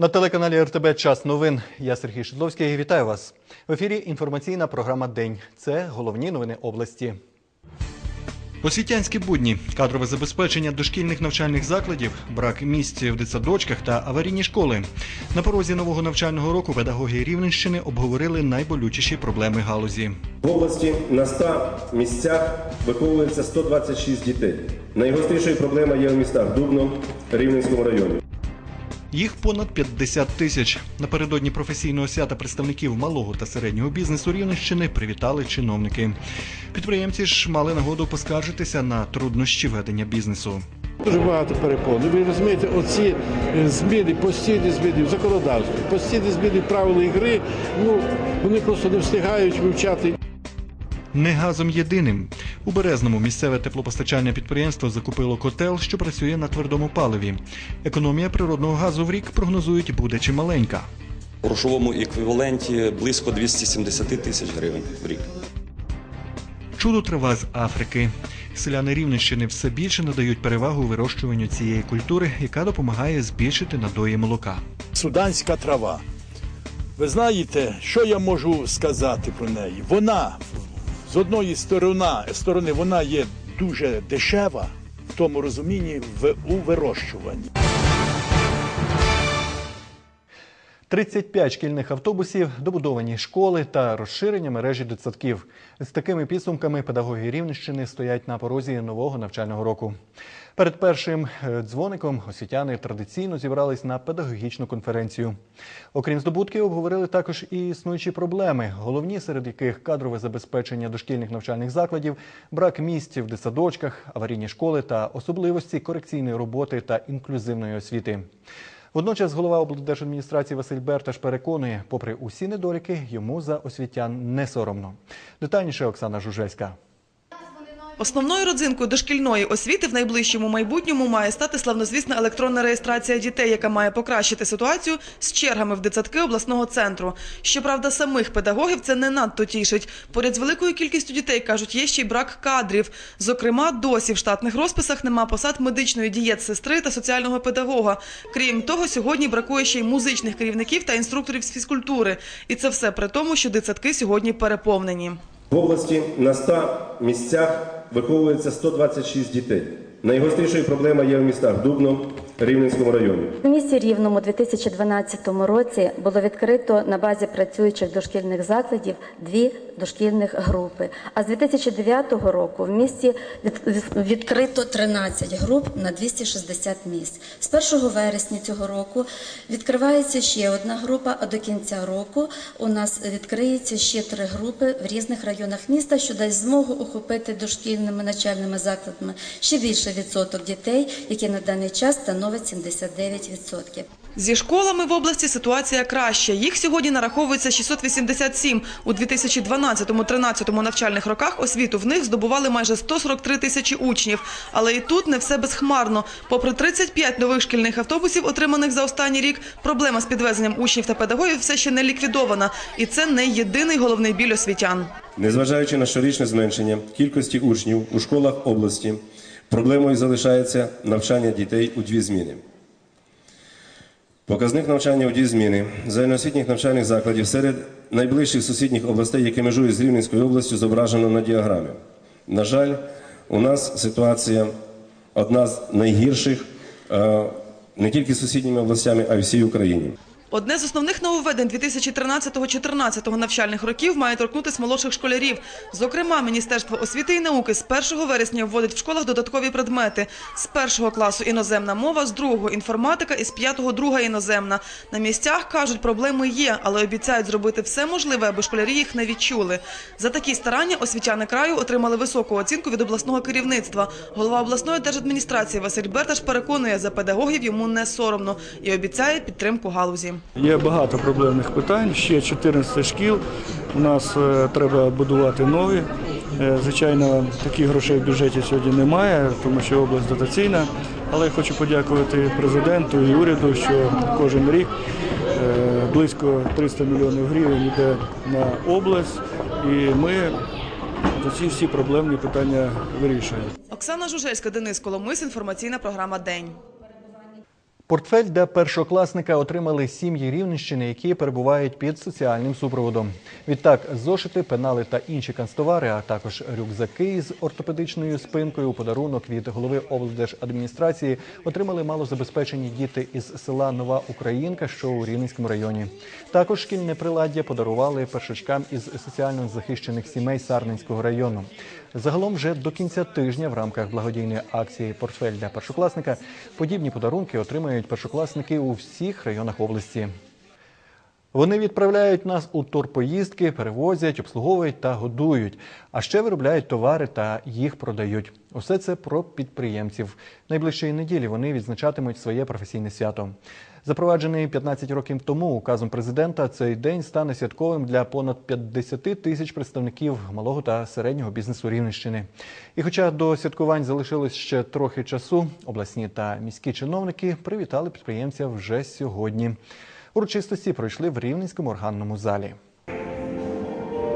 На телеканалі РТБ Час новин. Я Сергій Шидловський. Вітаю вас. В ефірі інформаційна програма День. Це головні новини області. Освітянські будні, кадрове забезпечення дошкільних навчальних закладів, брак місць в дитсадочках та аварійні школи. На порозі нового навчального року педагоги Рівненщини обговорили найболючіші проблеми галузі. В області на 100 місцях виховується 126 дітей. Найгострішою проблема є в містах Дубно, Рівненському районі. Їх понад 50 тисяч. Напередодні професійного свята представників малого та середнього бізнесу Рівненщини привітали чиновники. Підприємці ж мали нагоду поскаржитися на труднощі ведення бізнесу. Дуже багато перепон. Ви розумієте, оці е, зміни, постійні зміни в законодавстві, постійні зміни правил ігри, ну вони просто не встигають вивчати. Не газом єдиним. У Березному місцеве теплопостачальне підприємство закупило котел, що працює на твердому паливі. Економія природного газу в рік прогнозують буде чималенька. У грошовому еквіваленті близько 270 тисяч гривень в рік. Чудо трава з Африки. Селяни Рівненщини все більше надають перевагу вирощуванню цієї культури, яка допомагає збільшити надої молока. суданська трава. Ви знаєте, що я можу сказати про неї? Вона з одної сторони, вона є дуже дешева в тому розумінні в, у вирощуванні. 35 шкільних автобусів, добудовані школи та розширення мережі дитсадків. З такими підсумками педагоги Рівненщини стоять на порозі нового навчального року. Перед першим е, дзвоником освітяни традиційно зібрались на педагогічну конференцію. Окрім здобутків, обговорили також і існуючі проблеми, головні серед яких кадрове забезпечення дошкільних навчальних закладів, брак місць в дитсадочках, аварійні школи та особливості корекційної роботи та інклюзивної освіти. Водночас голова облдержадміністрації Василь Берташ переконує, попри усі недоліки, йому за освітян не соромно. Детальніше Оксана Жужельська. Основною родзинкою дошкільної освіти в найближчому майбутньому має стати славнозвісна електронна реєстрація дітей, яка має покращити ситуацію з чергами в дитсадки обласного центру. Щоправда, самих педагогів це не надто тішить. Поряд з великою кількістю дітей, кажуть, є ще й брак кадрів. Зокрема, досі в штатних розписах нема посад медичної дієт-сестри та соціального педагога. Крім того, сьогодні бракує ще й музичних керівників та інструкторів з фізкультури. І це все при тому, що дитсадки сьогодні переповнені. В області на 100 місцях виховується 126 дітей. Найгострішою проблема є в містах Дубно, Рівненському районі. У місті Рівному у 2012 році було відкрито на базі працюючих дошкільних закладів дві дошкільних групи. А з 2009 року в місті від- від- відкрито 13 груп на 260 місць. З 1 вересня цього року відкривається ще одна група, а до кінця року у нас відкриється ще три групи в різних районах міста, що дасть змогу охопити дошкільними навчальними закладами ще більше відсоток дітей, які на даний час становить 79%. Зі школами в області ситуація краща. Їх сьогодні нараховується 687. У 2012-13 навчальних роках освіту в них здобували майже 143 тисячі учнів. Але і тут не все безхмарно. Попри 35 нових шкільних автобусів, отриманих за останній рік, проблема з підвезенням учнів та педагогів все ще не ліквідована. І це не єдиний головний біль освітян. Незважаючи на щорічне зменшення кількості учнів у школах області, проблемою залишається навчання дітей у дві зміни. Показник навчання у дві зміни загальноосвітніх навчальних закладів серед найближчих сусідніх областей, які межують з Рівненською областю, зображено на діаграмі. На жаль, у нас ситуація одна з найгірших е, не тільки сусідніми областями, а й всій Україні. Одне з основних нововведень 2013-14 навчальних років має торкнутися молодших школярів. Зокрема, Міністерство освіти і науки з 1 вересня вводить в школах додаткові предмети. З першого класу іноземна мова, з другого інформатика і з п'ятого друга іноземна. На місцях кажуть, проблеми є, але обіцяють зробити все можливе, аби школярі їх не відчули. За такі старання освітяни краю отримали високу оцінку від обласного керівництва. Голова обласної держадміністрації Василь Берташ переконує, за педагогів йому не соромно і обіцяє підтримку галузі. Є багато проблемних питань. Ще 14 шкіл. У нас е, треба будувати нові. Е, Звичайно, таких грошей в бюджеті сьогодні немає, тому що область дотаційна. Але я хочу подякувати президенту і уряду, що кожен рік е, близько 300 мільйонів гривень йде на область, і ми ці всі проблемні питання вирішуємо. Оксана Жужельська, Денис Коломис, інформаційна програма День. Портфель для першокласника отримали сім'ї Рівненщини, які перебувають під соціальним супроводом. Відтак, зошити, пенали та інші канцтовари, а також рюкзаки з ортопедичною спинкою у подарунок від голови облдержадміністрації отримали малозабезпечені діти із села Нова Українка, що у Рівненському районі. Також шкільне приладдя подарували першачкам із соціально захищених сімей Сарненського району. Загалом вже до кінця тижня в рамках благодійної акції Портфель для першокласника подібні подарунки отримають першокласники у всіх районах області. Вони відправляють нас у турпоїздки, перевозять, обслуговують та годують, а ще виробляють товари та їх продають. Усе це про підприємців. Найближчої неділі вони відзначатимуть своє професійне свято. Запроваджений 15 років тому указом президента, цей день стане святковим для понад 50 тисяч представників малого та середнього бізнесу Рівненщини. І хоча до святкувань залишилось ще трохи часу, обласні та міські чиновники привітали підприємця вже сьогодні. Урочистості пройшли в Рівненському органному залі.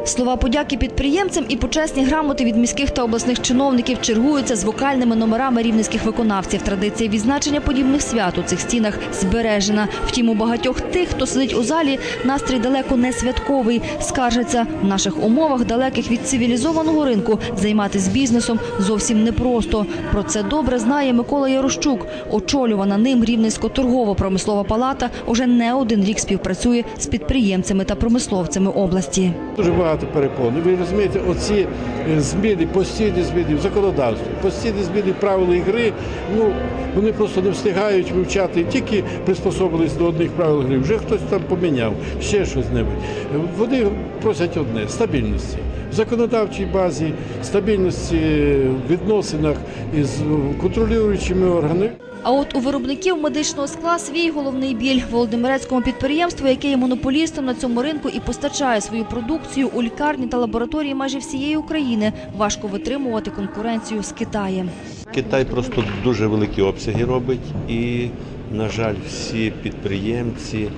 Слова подяки підприємцям і почесні грамоти від міських та обласних чиновників чергуються з вокальними номерами рівненських виконавців. Традиція відзначення подібних свят у цих стінах збережена. Втім, у багатьох тих, хто сидить у залі, настрій далеко не святковий. Скаржаться в наших умовах, далеких від цивілізованого ринку, займатися бізнесом зовсім непросто. Про це добре знає Микола Ярощук. Очолювана ним Рівненсько-торгово-промислова палата уже не один рік співпрацює з підприємцями та промисловцями області. Дуже багато перепон. Ви розумієте, оці е, зміни, постійні зміни в законодавстві, постійні зміни правил ігри, ну вони просто не встигають вивчати, тільки приспособились до одних правил гри. Вже хтось там поміняв, ще щось небудь. Вони просять одне стабільності. В законодавчій базі, стабільності в відносинах із контролюючими органами. А от у виробників медичного скла свій головний біль Володимирецькому підприємству, яке є монополістом на цьому ринку і постачає свою продукцію у лікарні та лабораторії майже всієї України. Важко витримувати конкуренцію з Китаєм. Китай просто дуже великі обсяги робить, і, на жаль, всі підприємці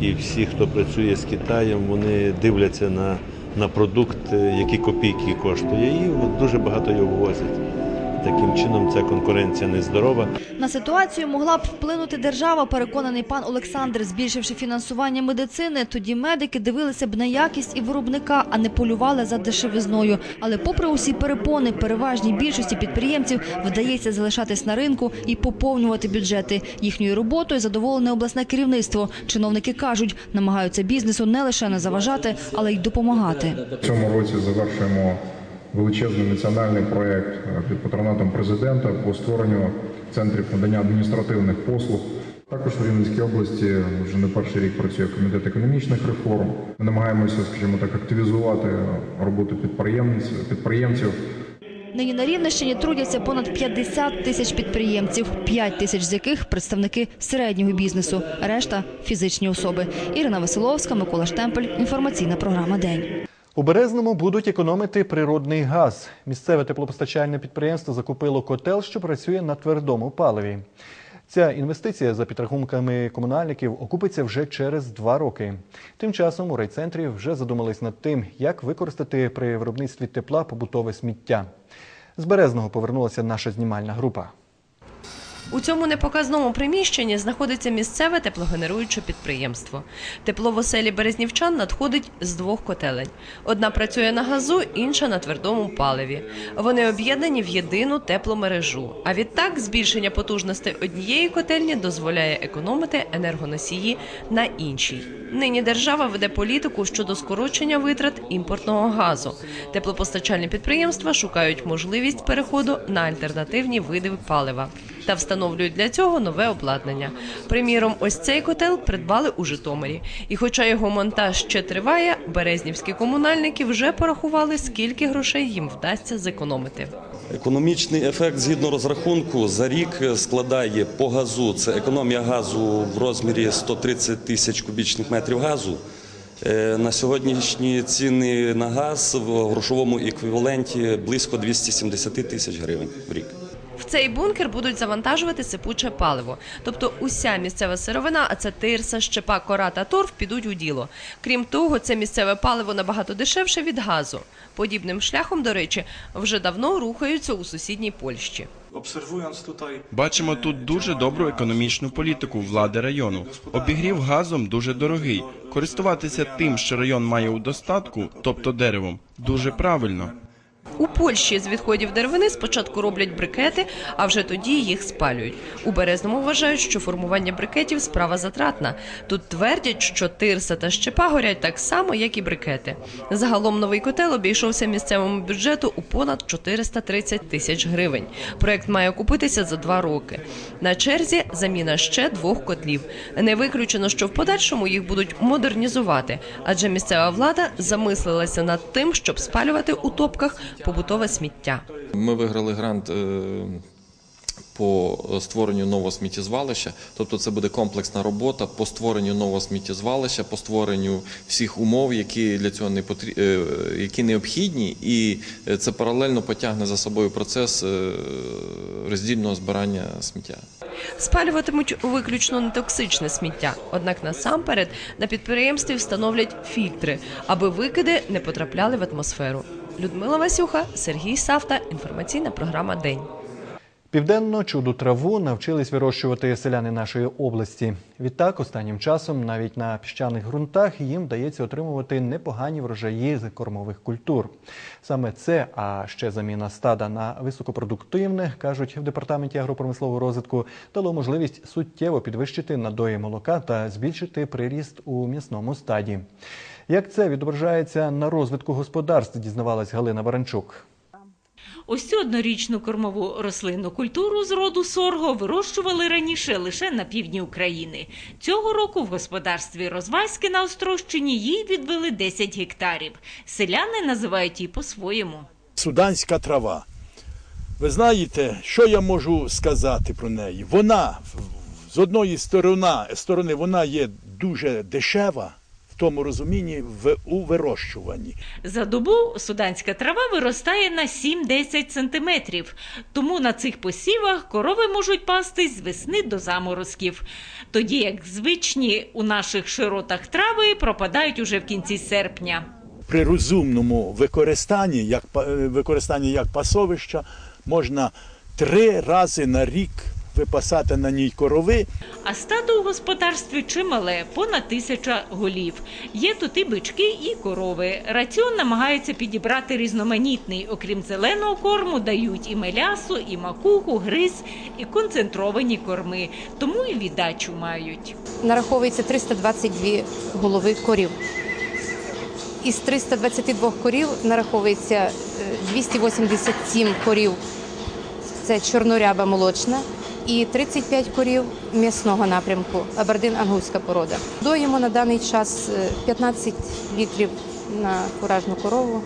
і всі, хто працює з Китаєм, вони дивляться на, на продукт, е, який копійки коштує, і дуже багато його ввозять. Таким чином, ця конкуренція нездорова. На ситуацію могла б вплинути держава, переконаний пан Олександр, збільшивши фінансування медицини. Тоді медики дивилися б на якість і виробника, а не полювали за дешевизною. Але, попри усі перепони, переважній більшості підприємців вдається залишатись на ринку і поповнювати бюджети. Їхньою роботою задоволене обласне керівництво. Чиновники кажуть, намагаються бізнесу не лише не заважати, але й допомагати. В цьому році завершуємо величезний національний проєкт е, під патронатом президента по створенню центрів надання адміністративних послуг. Також в Рівненській області вже не перший рік працює комітет економічних реформ. Ми намагаємося, скажімо так, активізувати роботу підприємців, підприємців Нині на Рівненщині трудяться понад 50 тисяч підприємців, 5 тисяч з яких представники середнього бізнесу, решта фізичні особи. Ірина Василовська, Микола Штемпель. Інформаційна програма День. У Березному будуть економити природний газ. Місцеве теплопостачальне підприємство закупило котел, що працює на твердому паливі. Ця інвестиція, за підрахунками комунальників, окупиться вже через два роки. Тим часом у райцентрі вже задумались над тим, як використати при виробництві тепла побутове сміття. З Березного повернулася наша знімальна група. У цьому непоказному приміщенні знаходиться місцеве теплогенеруюче підприємство. Тепло в оселі березнівчан надходить з двох котелень. Одна працює на газу, інша на твердому паливі. Вони об'єднані в єдину тепломережу. А відтак збільшення потужностей однієї котельні дозволяє економити енергоносії на іншій. Нині держава веде політику щодо скорочення витрат імпортного газу. Теплопостачальні підприємства шукають можливість переходу на альтернативні види палива та встановлюють для цього нове обладнання. Приміром, ось цей котел придбали у Житомирі. І хоча його монтаж ще триває, березнівські комунальники вже порахували, скільки грошей їм вдасться зекономити. Економічний ефект згідно розрахунку за рік складає по газу. Це економія газу в розмірі 130 тисяч кубічних метрів газу. Е, На сьогоднішні ціни на газ в грошовому еквіваленті близько 270 тисяч гривень в рік. Цей бункер будуть завантажувати сипуче паливо. Тобто уся місцева сировина, а це тирса, щепа, кора та торф підуть у діло. Крім того, це місцеве паливо набагато дешевше від газу. Подібним шляхом, до речі, вже давно рухаються у сусідній Польщі. Бачимо тут дуже добру економічну політику влади району. Обігрів газом дуже дорогий. Користуватися тим, що район має у достатку, тобто деревом, дуже правильно. У Польщі з відходів деревини спочатку роблять брикети, а вже тоді їх спалюють. У Березному вважають, що формування брикетів справа затратна. Тут твердять, що тирса та щепа горять так само, як і брикети. Загалом новий котел обійшовся місцевому бюджету у понад 430 тисяч гривень. Проект має окупитися за два роки. На черзі заміна ще двох котлів. Не виключено, що в подальшому їх будуть модернізувати, адже місцева влада замислилася над тим, щоб спалювати у топках побутове сміття. Ми виграли грант е, по створенню нового сміттєзвалища. Тобто це буде комплексна робота по створенню нового сміттєзвалища, по створенню всіх умов, які для цього не потрі... е, які необхідні, і це паралельно потягне за собою процес е, роздільного збирання сміття. Спалюватимуть виключно нетоксичне сміття. Однак насамперед на підприємстві встановлять фільтри, аби викиди не потрапляли в атмосферу. Людмила Васюха, Сергій Савта. Інформаційна програма День. Південно чуду траву навчились вирощувати селяни нашої області. Відтак, останнім часом навіть на піщаних ґрунтах їм вдається отримувати непогані врожаї з кормових культур. Саме це, а ще заміна стада на високопродуктивне, кажуть в департаменті агропромислового розвитку, дало можливість суттєво підвищити надої молока та збільшити приріст у м'ясному стаді. Як це відображається на розвитку господарств, дізнавалась Галина Баранчук. Ось цю однорічну кормову рослинну культуру з роду сорго вирощували раніше лише на півдні України. Цього року в господарстві Розваськи на Острощині їй відвели 10 гектарів. Селяни називають її по-своєму. Суданська трава. Ви знаєте, що я можу сказати про неї? Вона з одної сторони, сторони вона є дуже дешева. Тому розумінні в у вирощуванні. За добу суданська трава виростає на 7-10 сантиметрів. Тому на цих посівах корови можуть пастись з весни до заморозків. Тоді як звичні у наших широтах трави пропадають уже в кінці серпня. При розумному використанні, як е, використанні як пасовища, можна три рази на рік випасати на ній корови. А стадо у господарстві чимале, понад тисяча голів. Є тут і бички, і корови. Раціон намагаються підібрати різноманітний. Окрім зеленого корму, дають і мелясу, і макуху, гриз, і концентровані корми. Тому і віддачу мають. нараховується 322 голови корів. Із 322 корів нараховується е, 287 корів це чорноряба молочна і 35 корів м'ясного напрямку, абердин-ангульська порода. Доїмо на даний час е, 15 літрів на куражну корову.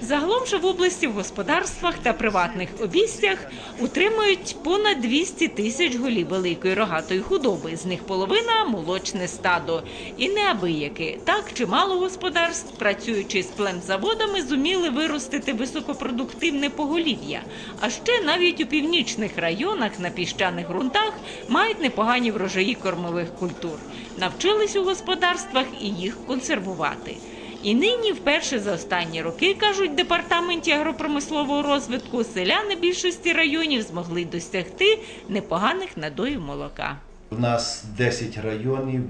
Загалом же в області в господарствах та приватних обійстях утримують понад 200 тисяч голів великої рогатої худоби. З них половина молочне стадо. І неабияки. Так чимало господарств, працюючи з племзаводами, зуміли виростити високопродуктивне поголів'я. А ще навіть у північних районах на піщаних ґрунтах мають непогані врожаї кормових культур. Навчились у господарствах і їх консервувати. І нині, вперше за останні роки, кажуть департаменті агропромислового розвитку, селяни більшості районів змогли досягти непоганих надоїв молока. У нас 10 районів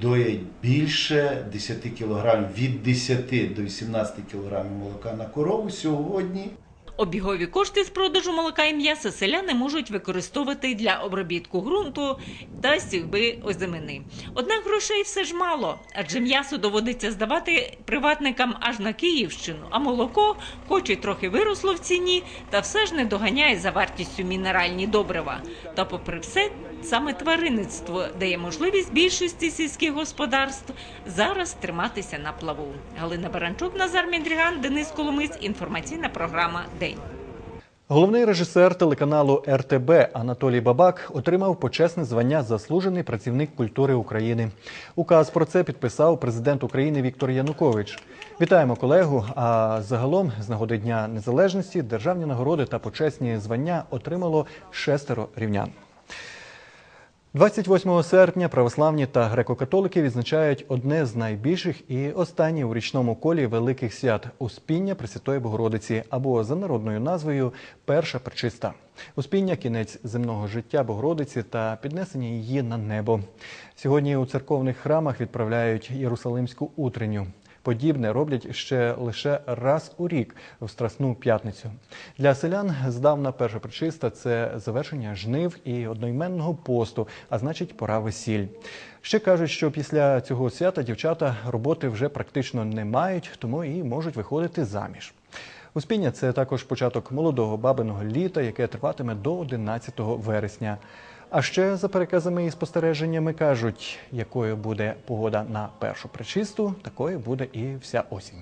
доять більше 10 кілограмів від 10 до 18 кілограмів молока на корову сьогодні. Обігові кошти з продажу молока і м'яса селяни можуть використовувати для обробітку ґрунту та сівби озимини. Однак грошей все ж мало, адже м'ясо доводиться здавати приватникам аж на Київщину, а молоко, хоч і трохи виросло в ціні, та все ж не доганяє за вартістю мінеральні добрива. Та попри все, саме тваринництво дає можливість більшості сільських господарств зараз триматися на плаву. Галина Баранчук, Назар Міндріган, Денис Коломиць. Інформаційна програма День. Головний режисер телеканалу РТБ Анатолій Бабак отримав почесне звання Заслужений працівник культури України. Указ про це підписав президент України Віктор Янукович. Вітаємо колегу. А загалом, з нагоди Дня Незалежності, державні нагороди та почесні звання отримало шестеро рівнян. 28 серпня православні та греко-католики відзначають одне з найбільших і останнє у річному колі великих свят Успіння Пресвятої Богородиці або за народною назвою Перша Пречиста. Успіння кінець земного життя Богородиці та піднесення її на небо. Сьогодні у церковних храмах відправляють Єрусалимську утренню. Подібне роблять ще лише раз у рік в Страсну п'ятницю. Для селян здавна перша причиста це завершення жнив і одноіменного посту, а значить пора весіль. Ще кажуть, що після цього свята дівчата роботи вже практично не мають, тому і можуть виходити заміж. Успіння це також початок молодого бабиного літа, яке триватиме до 11 вересня. А ще за переказами і спостереженнями кажуть, якою буде погода на першу причисту, такою буде і вся осінь.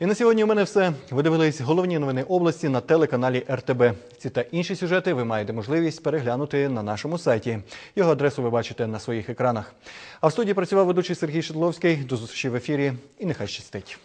І на сьогодні у мене все. Ви дивились головні новини області на телеканалі РТБ. Ці та інші сюжети ви маєте можливість переглянути на нашому сайті. Його адресу ви бачите на своїх екранах. А в студії працював ведучий Сергій Шедловський. До зустрічі в ефірі і нехай щастить.